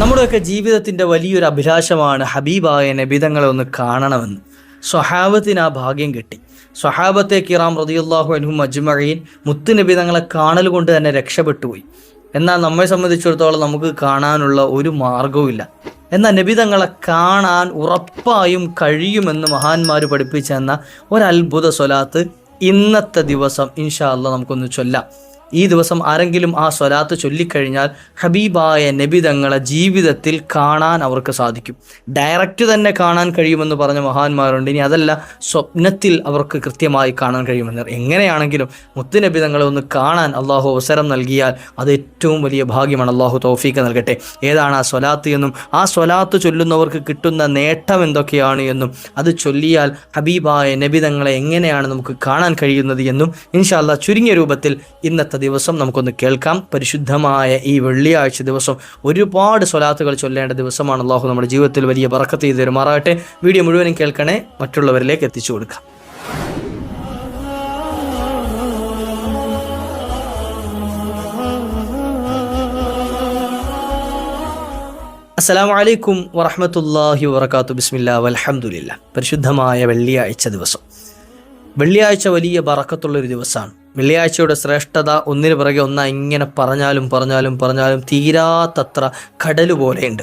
നമ്മുടെയൊക്കെ ജീവിതത്തിന്റെ വലിയൊരു അഭിലാഷമാണ് ഹബീബായ നബിതങ്ങളെ ഒന്ന് കാണണമെന്ന്. സ്വഹാബത്തിന് ആ ഭാഗ്യം കിട്ടി. സ്വഹാബത്തെ കിറാം റതിയുല്ലാഹു അനുഹും മുത്ത് നബിതങ്ങളെ കാണൽ കൊണ്ട് തന്നെ രക്ഷപ്പെട്ടുപോയി എന്നാൽ നമ്മെ സംബന്ധിച്ചിടത്തോളം നമുക്ക് കാണാനുള്ള ഒരു മാർഗവുമില്ല എന്നാൽ നബിതങ്ങളെ കാണാൻ ഉറപ്പായും കഴിയുമെന്ന് മഹാന്മാർ പഠിപ്പിച്ചെന്ന ഒരത്ഭുത സ്വലാത്ത് ഇന്നത്തെ ദിവസം ഇൻഷാ അല്ല നമുക്കൊന്ന് ചൊല്ലാം. ഈ ദിവസം ആരെങ്കിലും ആ സ്വലാത്ത് ചൊല്ലിക്കഴിഞ്ഞാൽ ഹബീബായ നബി തങ്ങളെ ജീവിതത്തിൽ കാണാൻ അവർക്ക് സാധിക്കും. ഡയറക്റ്റ് തന്നെ കാണാൻ കഴിയുമെന്ന് പറഞ്ഞ മഹാന്മാരുണ്ട്. ഇനി അതല്ല സ്വപ്നത്തിൽ അവർക്ക് കൃത്യമായി കാണാൻ കഴിയുമെന്ന്. എങ്ങനെയാണെങ്കിലും മുത്തുനബി തങ്ങളെ ഒന്ന് കാണാൻ അള്ളാഹു അവസരം നൽകിയാൽ അത് ഏറ്റവും വലിയ ഭാഗ്യമാണ്. അള്ളാഹു തോഫീക്ക് നൽകട്ടെ. ഏതാണ് ആ സ്വലാത്ത് എന്നും ആ സ്വലാത്ത് ചൊല്ലുന്നവർക്ക് കിട്ടുന്ന നേട്ടം എന്തൊക്കെയാണ് എന്നും അത് ചൊല്ലിയാൽ ഹബീബായ നബി തങ്ങളെ എങ്ങനെയാണ് നമുക്ക് കാണാൻ കഴിയുന്നത് എന്നും ഇൻഷാല്ല ചുരുങ്ങിയ രൂപത്തിൽ ഇന്നത്തെ ദിവസം നമുക്കൊന്ന് കേൾക്കാം. പരിശുദ്ധമായ ഈ വെള്ളിയാഴ്ച ദിവസം ഒരുപാട് സ്വലാത്തുകൾ ചൊല്ലേണ്ട ദിവസമാണ് അള്ളാഹു നമ്മുടെ ജീവിതത്തിൽ വലിയ ബറക്കത്ത് ചെയ്ത് തരുമാറാകട്ടെ. വീഡിയോ മുഴുവനും കേൾക്കണേ മറ്റുള്ളവരിലേക്ക് എത്തിച്ചു കൊടുക്കാം. അസ്സലാമു അലൈക്കും വറഹമത്തല്ലാഹി വറക്കാത്തു ബിസ്മില്ല വലഹമുല്ല പരിശുദ്ധമായ വെള്ളിയാഴ്ച ദിവസം. വെള്ളിയാഴ്ച വലിയ ബറക്കത്തുള്ളൊരു ദിവസമാണ്. വെള്ളിയാഴ്ചയുടെ ശ്രേഷ്ഠത ഒന്നിനു പിറകെ ഒന്നാ ഇങ്ങനെ പറഞ്ഞാലും പറഞ്ഞാലും പറഞ്ഞാലും തീരാത്തത്ര കടൽ പോലെയുണ്ട്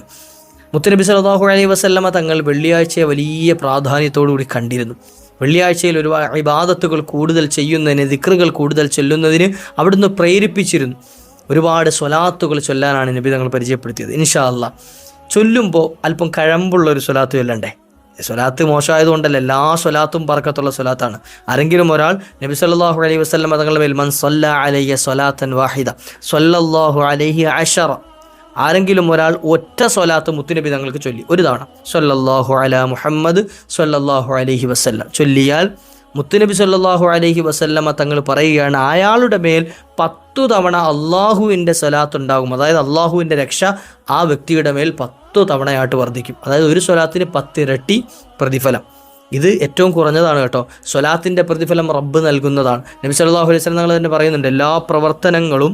മുത്തനബി സലാഹു അലൈഹി വസല്ലമ തങ്ങൾ വെള്ളിയാഴ്ചയെ വലിയ പ്രാധാന്യത്തോടു കൂടി കണ്ടിരുന്നു. വെള്ളിയാഴ്ചയിൽ ഒരുപാട് ഇബാദത്തുകൾ കൂടുതൽ ചെയ്യുന്നതിന് ദിക്റുകൾ കൂടുതൽ ചൊല്ലുന്നതിന് അവിടുന്ന് പ്രേരിപ്പിച്ചിരുന്നു. ഒരുപാട് സ്വലാത്തുകൾ ചൊല്ലാനാണ് നബി തങ്ങൾ പരിചയപ്പെടുത്തിയത്. ഇൻഷാ അല്ല ചൊല്ലുമ്പോൾ അല്പം കഴമ്പുള്ള ഒരു സ്വലാത്ത് ചൊല്ലണ്ടേ? സ്വലാത്ത് മോശമായതുകൊണ്ടല്ല എല്ലാ സ്വലാത്തും പറക്കത്തുള്ള സ്വലാത്താണ്. ആരെങ്കിലും ഒരാൾ നബി സല്ലാഹു അലൈഹി വസ്ലം തങ്ങളുടെ മേൽ മൻ സല്ല സ്വലാത്തൻ വാഹിദ സല്ലല്ലാഹു അലൈഹി അഷറ ആരെങ്കിലും ഒരാൾ ഒറ്റ സ്വലാത്ത് മുത്തുനബി തങ്ങൾക്ക് ചൊല്ലി ഒരു തവണ. സല്ലല്ലാഹു അല മുഹമ്മദ് സല്ലല്ലാഹു അലൈഹി വസ്ല്ലാം. ചൊല്ലിയാൽ മുത്തുനബി സല്ലാഹു അലഹി വസല്ലമ്മ തങ്ങൾ പറയുകയാണ് അയാളുടെ മേൽ പത്തു തവണ അള്ളാഹുവിന്റെ സ്വലാത്ത് ഉണ്ടാകും അതായത് അള്ളാഹുവിന്റെ രക്ഷ ആ വ്യക്തിയുടെ മേൽ പത്തു തവണയായിട്ട് വർദ്ധിക്കും. അതായത് ഒരു സ്വലാത്തിന് പത്തിരട്ടി പ്രതിഫലം. ഇത് ഏറ്റവും കുറഞ്ഞതാണ് കേട്ടോ. സ്വലാത്തിന്റെ പ്രതിഫലം റബ്ബ് നൽകുന്നതാണ്. നബി സല്ലാഹു അലൈഹി തങ്ങൾ തന്നെ പറയുന്നുണ്ട് എല്ലാ പ്രവർത്തനങ്ങളും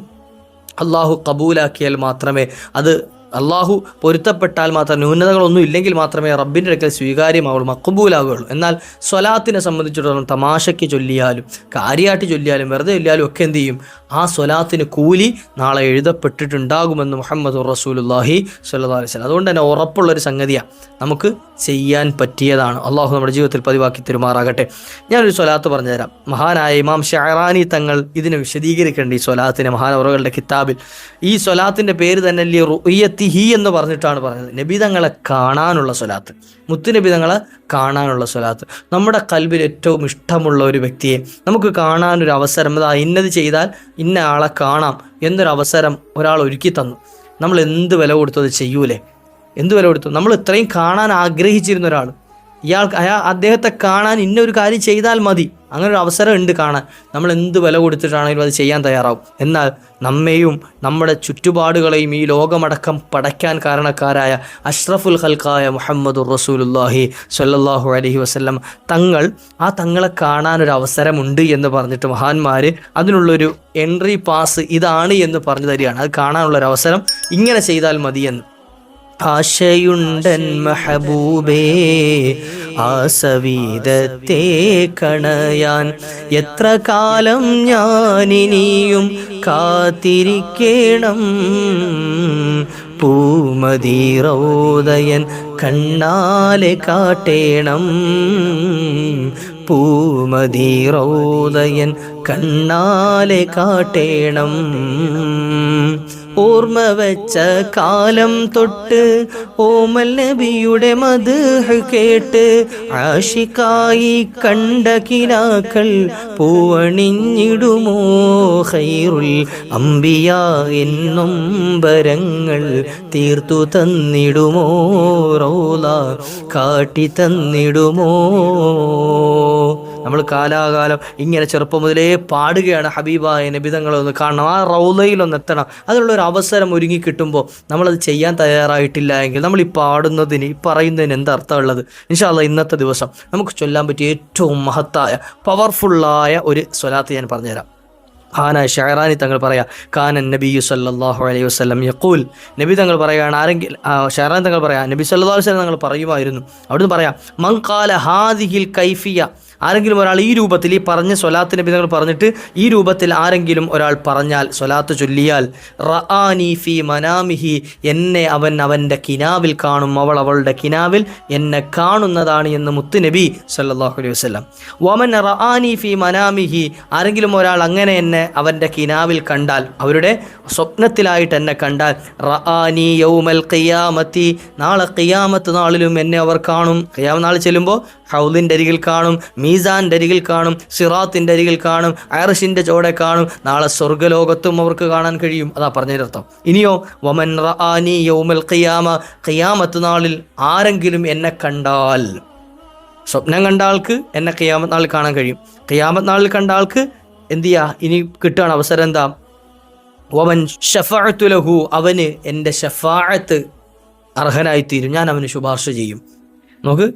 അള്ളാഹു കബൂലാക്കിയാൽ മാത്രമേ അത് അള്ളാഹു പൊരുത്തപ്പെട്ടാൽ മാത്രം ന്യൂനതകളൊന്നും ഇല്ലെങ്കിൽ മാത്രമേ റബ്ബിന്റെ അടുക്കൽ സ്വീകാര്യമാവുള്ളൂ മക്കബൂലാവുകയുള്ളൂ എന്നാൽ സ്വലാത്തിനെ സംബന്ധിച്ചിടത്തോളം തമാശയ്ക്ക് ചൊല്ലിയാലും കാര്യമായിട്ട് ചൊല്ലിയാലും വെറുതെ ചൊല്ലിയാലും ഒക്കെ എന്ത് ചെയ്യും? ആ സ്വലാത്തിന് കൂലി നാളെ എഴുതപ്പെട്ടിട്ടുണ്ടാകുമെന്ന് മുഹമ്മദ് റസൂലുല്ലാഹി സല്ലാ അലൈഹി അതുകൊണ്ട് തന്നെ ഉറപ്പുള്ളൊരു സംഗതിയാണ് നമുക്ക് ചെയ്യാൻ പറ്റിയതാണ്. അള്ളാഹു നമ്മുടെ ജീവിതത്തിൽ പതിവാക്കി തരുമാറാകട്ടെ. ഞാനൊരു സ്വലാത്ത് പറഞ്ഞുതരാം. മഹാനായ ഇമാം ഷഹറാനി തങ്ങൾ ഇതിനെ വിശദീകരിക്കേണ്ട ഈ സ്വലാത്തിനെ മഹാനവറുകളുടെ കിതാബിൽ. ഈ സ്വലാത്തിന്റെ പേര് തന്നെ അല്ലേ റുയ്യത്തിഹി എന്ന് പറഞ്ഞിട്ടാണ് പറഞ്ഞത്. നബി തങ്ങളെ കാണാനുള്ള സ്വലാത്ത്. മുത്തുനബി തങ്ങളെ കാണാനുള്ള സ്വലാത്ത്. നമ്മുടെ കൽബിൽ ഏറ്റവും ഇഷ്ടമുള്ള ഒരു വ്യക്തിയെ നമുക്ക് കാണാനൊരു അവസരം അതാ ഇന്നത് ചെയ്താൽ ഇന്ന ആളെ കാണാം എന്നൊരു അവസരം ഒരാൾ ഒരുക്കി തന്നു. നമ്മൾ എന്ത് വില കൊടുത്തത് ചെയ്യൂലേ? എന്ത് വില കൊടുത്തു? നമ്മൾ ഇത്രയും കാണാൻ ആഗ്രഹിച്ചിരുന്ന ഒരാൾ. ഇയാൾ അയാൾ അദ്ദേഹത്തെ കാണാൻ ഇന്ന ഒരു കാര്യം ചെയ്താൽ മതി. അങ്ങനെ ഒരു അവസരം ഉണ്ട് കാണാൻ. നമ്മൾ എന്ത് വില കൊടുത്തിട്ടാണെങ്കിലും അത് ചെയ്യാൻ തയ്യാറാവും. എന്നാൽ നമ്മെയും നമ്മുടെ ചുറ്റുപാടുകളെയും ഈ ലോകമടക്കം പടയ്ക്കാൻ കാരണക്കാരായ അഷ്റഫുൽ ഖൽക്കായ മുഹമ്മദ് റസൂലുല്ലാഹി സല്ലാഹു അലഹി വസല്ലം തങ്ങൾ ആ തങ്ങളെ കാണാനൊരു അവസരമുണ്ട് എന്ന് പറഞ്ഞിട്ട് മഹാന്മാർ അതിനുള്ളൊരു എൻട്രി പാസ് ഇതാണ് എന്ന് പറഞ്ഞു തരികയാണ്. അത് കാണാനുള്ളൊരു അവസരം ഇങ്ങനെ ചെയ്താൽ മതിയെന്ന്. ആശയുണ്ടൻ മഹബൂബേ ആസവീതത്തെ കണയാൻ എത്ര കാലം ഞാനിനിയും കാത്തിരിക്കണം. പൂമതിറോദയൻ കണ്ണാലെ കാട്ടേണം. പൂമതിറോദയൻ കണ്ണാലെ കാട്ടേണം. ഓർമ്മ വെച്ച കാലം തൊട്ട് ഓമൽ നബിയുടെ മത് കേട്ട് ആഷിക്കായി കണ്ട കിനാക്കൾ പൂവണിഞ്ഞിടുമോ ഹൈറുൽ അമ്പിയ എന്നും വരങ്ങൾ തീർത്തു തന്നിടുമോ റോല കാട്ടി തന്നിടുമോ? നമ്മൾ കാലാകാലം ഇങ്ങനെ ചെറുപ്പം മുതലേ പാടുകയാണ് ഹബീബായ നബിതങ്ങളൊന്ന് കാണണം. ആ റൗലയിലൊന്ന് എത്തണം. അതിനുള്ള ഒരു അവസരം ഒരുങ്ങി കിട്ടുമ്പോൾ നമ്മളത് ചെയ്യാൻ തയ്യാറായിട്ടില്ല എങ്കിൽ നമ്മൾ ഈ പാടുന്നതിന് ഈ പറയുന്നതിന് എന്താ അർത്ഥമുള്ളത് ഇൻഷാല്ല ഇന്നത്തെ ദിവസം നമുക്ക് ചൊല്ലാൻ പറ്റിയ ഏറ്റവും മഹത്തായ പവർഫുള്ളായ ഒരു സ്വലാത്ത് ഞാൻ പറഞ്ഞുതരാം. ഖാന ഷഹറാനി തങ്ങൾ പറയാ ഖാനൻ നബി സല്ലാഹു അലൈഹി വസ്ലം യക്കൂൽ നബി തങ്ങൾ പറയുകയാണ് ആരെങ്കിലും ഷഹറാനി തങ്ങൾ പറയാം നബി സല്ലാ വസ്ലം തങ്ങൾ പറയുമായിരുന്നു. അവിടുന്ന് പറയാം മങ്കാല ഹാദിഹിൽ കൈഫിയ. ആരെങ്കിലും ഒരാൾ ഈ രൂപത്തിൽ ഈ പറഞ്ഞ സ്വലാത്ത് നബി തങ്ങൾ പറഞ്ഞിട്ട് ഈ രൂപത്തിൽ ആരെങ്കിലും ഒരാൾ പറഞ്ഞാൽ സ്വലാത്ത് ചൊല്ലിയാൽ റആനി മനാമിഹി എന്നെ അവൻ അവന്റെ കിനാവിൽ കാണും അവൾ അവളുടെ കിനാവിൽ എന്നെ കാണുന്നതാണ് എന്ന് മുത്ത് നബി സല്ലാഹു അലൈഹി വസല്ലം. വമൻ റആനി മനാമിഹി ആരെങ്കിലും ഒരാൾ അങ്ങനെ എന്നെ അവന്റെ കിനാവിൽ കണ്ടാൽ അവരുടെ സ്വപ്നത്തിലായിട്ട് എന്നെ കണ്ടാൽ റഅാനി യൗമൽ ഖിയാമത്തി നാളെ ഖിയാമത്ത് നാളിലും എന്നെ അവർ കാണും. ഖിയാമ നാൾ ചെല്ലുമ്പോൾ ഹൗദിന്റെ അരികിൽ കാണും മീസാന്റെ അരികിൽ കാണും സിറാത്തിന്റെ അരികിൽ കാണും അയർഷിന്റെ ചോടെ കാണും. നാളെ സ്വർഗലോകത്തും അവർക്ക് കാണാൻ കഴിയും. അതാ പറഞ്ഞതിനർത്ഥം ഇനിയോ വമൻ റആനി യൗമൽ ഖിയാമ ഖിയാമത്ത് നാളിൽ ആരെങ്കിലും എന്നെ കണ്ടാൽ സ്വപ്നം കണ്ട ആൾക്ക് എന്നെ ഖിയാമത്ത് നാളിൽ കാണാൻ കഴിയും. ഖിയാമത്ത് നാളിൽ കണ്ട ആൾക്ക് എന്തു ചെയ്യാ? ഇനി കിട്ടുകയാണ് അവസരം എന്താ? വമൻ ഷഫഅത്തു ലഹു അവന് എന്റെ ഷഫാഴത്ത് അർഹനായിത്തീരും. ഞാൻ അവന് ശുപാർശ ചെയ്യും. നോക്ക്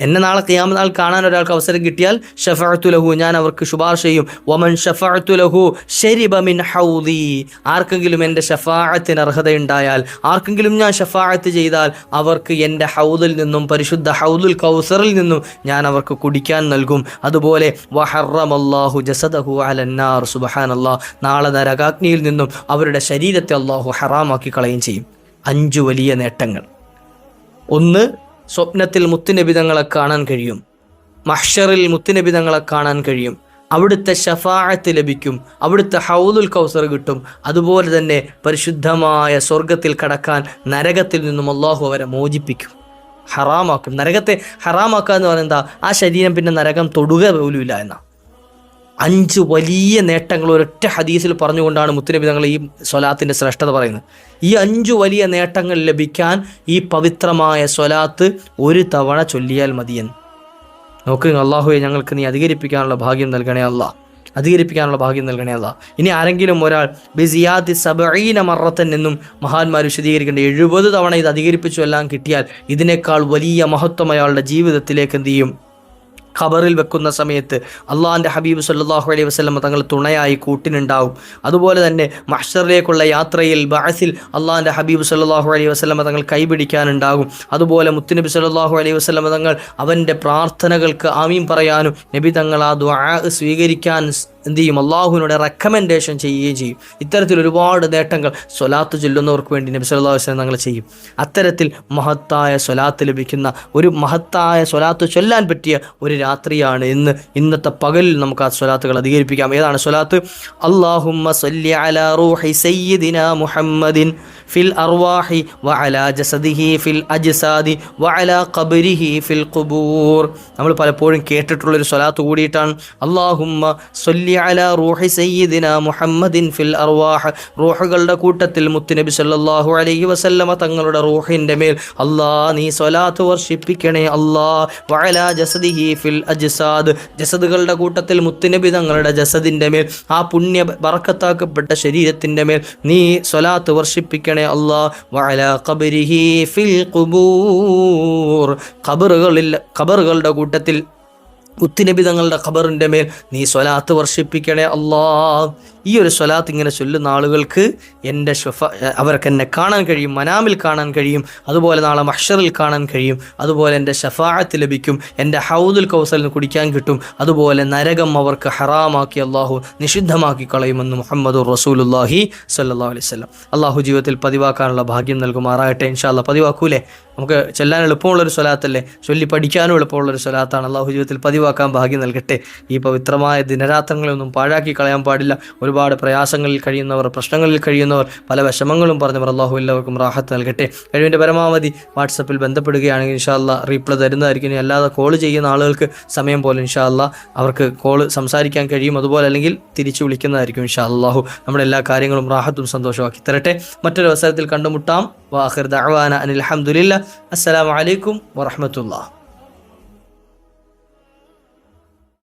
എന്നെ നാളെ ഖിയാമ നാൾ കാണാൻ ഒരാൾക്ക് അവസരം കിട്ടിയാൽ ഷഫഅത്തു ലഹു ഞാൻ അവർക്ക് ശുപാർശ ചെയ്യും. വമൻ ഷഫഅത്തു ലഹു ഷെരിബമിൻ മിൻ ഹൗദി. ആർക്കെങ്കിലും എന്റെ ഷഫാഅത്തിന് അർഹതയുണ്ടായാൽ ആർക്കെങ്കിലും ഞാൻ ഷഫാഅത്ത് ചെയ്താൽ അവർക്ക് എന്റെ ഹൗദിൽ നിന്നും പരിശുദ്ധ ഹൗദുൽ കൗസറിൽ നിന്നും ഞാൻ അവർക്ക് കുടിക്കാൻ നൽകും. അതുപോലെ വഹറമല്ലാഹു ജസദഹു അലന്നാർ സുബഹാൻ അള്ളാഹ് നാളെ നരകാഗ്നിയിൽ നിന്നും അവരുടെ ശരീരത്തെ അള്ളാഹു ഹറാമാക്കി കളയും ചെയ്യും. അഞ്ചു വലിയ നേട്ടങ്ങൾ. ഒന്ന് സ്വപ്നത്തിൽ മുത്തുനബിതങ്ങളെ കാണാൻ കഴിയും. മഹ്ഷറിൽ മുത്തുനബിതങ്ങളെ കാണാൻ കഴിയും. അവിടുത്തെ ഷഫാഅത്ത് ലഭിക്കും. അവിടുത്തെ ഹൗദുൽ കൗസർ കിട്ടും. അതുപോലെ തന്നെ പരിശുദ്ധമായ സ്വർഗത്തിൽ കടക്കാൻ നരകത്തിൽ നിന്നും അള്ളാഹു അവരെ മോചിപ്പിക്കും. ഹറാമാക്കും. നരകത്തെ ഹറാമാക്കുക എന്ന് പറയുന്നത് ആ ശരീരം പിന്നെ നരകം തൊടുക പോലുമില്ല എന്നാ. അഞ്ച് വലിയ നേട്ടങ്ങൾ ഒരൊറ്റ ഹദീസിൽ പറഞ്ഞുകൊണ്ടാണ് മുത്തുനബി തങ്ങൾ ഈ സ്വലാത്തിന്റെ ശ്രേഷ്ഠത പറയുന്നത്. ഈ അഞ്ച് വലിയ നേട്ടങ്ങൾ ലഭിക്കാൻ ഈ പവിത്രമായ സ്വലാത്ത് ഒരു തവണ ചൊല്ലിയാൽ മതിയെന്ന്. നോക്ക് അള്ളാഹുവെ ഞങ്ങൾക്ക് നീ അധികരിപ്പിക്കാനുള്ള ഭാഗ്യം നൽകണേ അല്ല. അധികരിപ്പിക്കാനുള്ള ഭാഗ്യം നൽകണേ അല്ല. ഇനി ആരെങ്കിലും ഒരാൾ ബിസിയാദി സബീന മറത്തൻ എന്നും മഹാന്മാർ വിശദീകരിക്കേണ്ട എഴുപത് തവണ ഇത് അധികരിപ്പിച്ചു എല്ലാം കിട്ടിയാൽ ഇതിനേക്കാൾ വലിയ മഹത്വം അയാളുടെ ജീവിതത്തിലേക്ക് എന്ത് ചെയ്യും? ഖബറിൽ വെക്കുന്ന സമയത്ത് അള്ളാഹിന്റെ ഹബീബ് സല്ലാഹു അലൈഹി വസ്ലമ തങ്ങൾ തുണയായി കൂട്ടിനുണ്ടാവും. അതുപോലെ തന്നെ മഹ്ഷറിലേക്കുള്ള യാത്രയിൽ ബഅസിൽ അള്ളാഹിന്റെ ഹബീബ് സല്ലാഹു അലൈഹി വസ്ലമ തങ്ങൾ കൈപിടിക്കാനുണ്ടാകും. അതുപോലെ മുത്തുനബി സല്ലാഹു അലൈഹി വസ്ലമ തങ്ങൾ അവന്റെ പ്രാർത്ഥനകൾക്ക് ആമീൻ പറയാനും നബി തങ്ങൾ ആ ദ്വാ സ്വീകരിക്കാൻ എന്ത് ചെയ്യും? അള്ളാഹുവിനോട് റെക്കമെൻഡേഷൻ ചെയ്യുകയും ചെയ്യും. ഇത്തരത്തിൽ ഒരുപാട് നേട്ടങ്ങൾ സ്വലാത്ത് ചൊല്ലുന്നവർക്ക് വേണ്ടി നബി സല്ലാ വസ്ലം തങ്ങൾ ചെയ്യും. അത്തരത്തിൽ മഹത്തായ സ്വലാത്ത് ലഭിക്കുന്ന ഒരു മഹത്തായ സ്വലാത്ത് ചൊല്ലാൻ പറ്റിയ ഒരു രാത്രിയാണ് ഇന്ന്. ഇന്നത്തെ പകലിൽ നമുക്ക് ആ സ്വലാത്തുകൾ അധികരിപ്പിക്കാം. ഏതാണ് സ്വലാത്ത്? അള്ളാഹുമ്മ സല്ലി മുഹമ്മദിൻ ഫിൽ അർവാഹി വഅലാ ജസദിഹി ഫിൽ അജ്സാദി വഅലാ ഖബരിഹി ഫിൽ ഖുബൂർ. നമ്മൾ പലപ്പോഴും കേട്ടിട്ടുള്ളൊരു സ്വലാത്ത് കൂടിയിട്ടാണ് അള്ളാഹുമ്മ സല്ലി അലാ റൂഹി സയ്യിദിന മുഹമ്മദിൻ ഫിൽ അർവാഹ്. റൂഹുകളുടെ കൂട്ടത്തിൽ മുത്തുനബി സല്ലല്ലാഹു അലൈഹി വസല്ലമ തങ്ങളുടെ റൂഹിന്റെ മേൽ അള്ളാ നീ സ്വലാത്ത് വർഷിപ്പിക്കണേ അല്ലാ വഅലാ ജസദിഹി ഫിൽ അജ്സാദ്. ജസദുകളുടെ കൂട്ടത്തിൽ മുത്തുനബി തങ്ങളുടെ ജസദിന്റെ മേൽ ആ പുണ്യ ബറക്കത്താക്കപ്പെട്ട ശരീരത്തിന്റെ മേൽ നീ സ്വലാത്ത് വർഷിപ്പിക്കണേ അള്ളാ വഅലാ ഖബരിഹി ഫിൽ ഖുബൂർ. ഖബറുകളിൽ ഖബറുകളുടെ കൂട്ടത്തിൽ മുത്തുനബി തങ്ങളുടെ ഖബറിന്റെ മേൽ നീ സ്വലാത്ത് വർഷിപ്പിക്കണേ അല്ലാ ഈ ഒരു സ്വലാത്ത് ഇങ്ങനെ ചൊല്ലുന്ന ആളുകൾക്ക് എന്റെ ഷൊഫ അവർക്ക് എന്നെ കാണാൻ കഴിയും മനാമിൽ കാണാൻ കഴിയും അതുപോലെ നാളെ മഷറിൽ കാണാൻ കഴിയും അതുപോലെ എന്റെ ഷഫാഅത്ത് ലഭിക്കും എന്റെ ഹൗദുൽ കൗസലിന് കുടിക്കാൻ കിട്ടും അതുപോലെ നരകം അവർക്ക് ഹറാമാക്കി അള്ളാഹു നിഷിദ്ധമാക്കി കളയുമെന്ന് മുഹമ്മദ് റസൂലുല്ലാഹി സല്ലാ അലൈഹി സ്വലം അള്ളാഹു ജീവിതത്തിൽ പതിവാക്കാനുള്ള ഭാഗ്യം നൽകുമാറാകട്ടെ ഇൻഷാല്ല പതിവാക്കൂലേ? നമുക്ക് ചെല്ലാൻ എളുപ്പമുള്ളൊരു സ്വലാത്തല്ലേ? ചൊല്ലി പഠിക്കാനും എളുപ്പമുള്ളൊരു സ്വലാത്താണ്. അള്ളാഹു ജീവിതത്തിൽ പതിവാക്കാൻ ഭാഗ്യം നൽകട്ടെ. ഈ പവിത്രമായ ദിനരാത്രങ്ങളൊന്നും പാഴാക്കി കളയാൻ പാടില്ല. ഒരുപാട് പ്രയാസങ്ങളിൽ കഴിയുന്നവർ പ്രശ്നങ്ങളിൽ കഴിയുന്നവർ പല വിഷമങ്ങളും പറഞ്ഞവർ അള്ളാഹു എല്ലാവർക്കും റാഹത്ത് നൽകട്ടെ. കഴിവിന്റെ പരമാവധി വാട്സപ്പിൽ ബന്ധപ്പെടുകയാണെങ്കിൽ ഇൻഷാല്ല റീപ്ലൈ തരുന്നതായിരിക്കും. അല്ലാതെ കോൾ ചെയ്യുന്ന ആളുകൾക്ക് സമയം പോലെ ഇൻഷാല്ല അവർക്ക് കോൾ സംസാരിക്കാൻ കഴിയും. അതുപോലെ അല്ലെങ്കിൽ തിരിച്ചു വിളിക്കുന്നതായിരിക്കും ഇൻഷാ അള്ളാഹു നമ്മുടെ എല്ലാ കാര്യങ്ങളും റാഹത്തും സന്തോഷമാക്കി തരട്ടെ. മറ്റൊരു അവസരത്തിൽ കണ്ടുമുട്ടാം വാഹിർ ദഅവാന അനിൽ അഹമ്മദില്ല അസ്സലാമു അലൈക്കും വറഹ്മത്തുള്ളാഹി.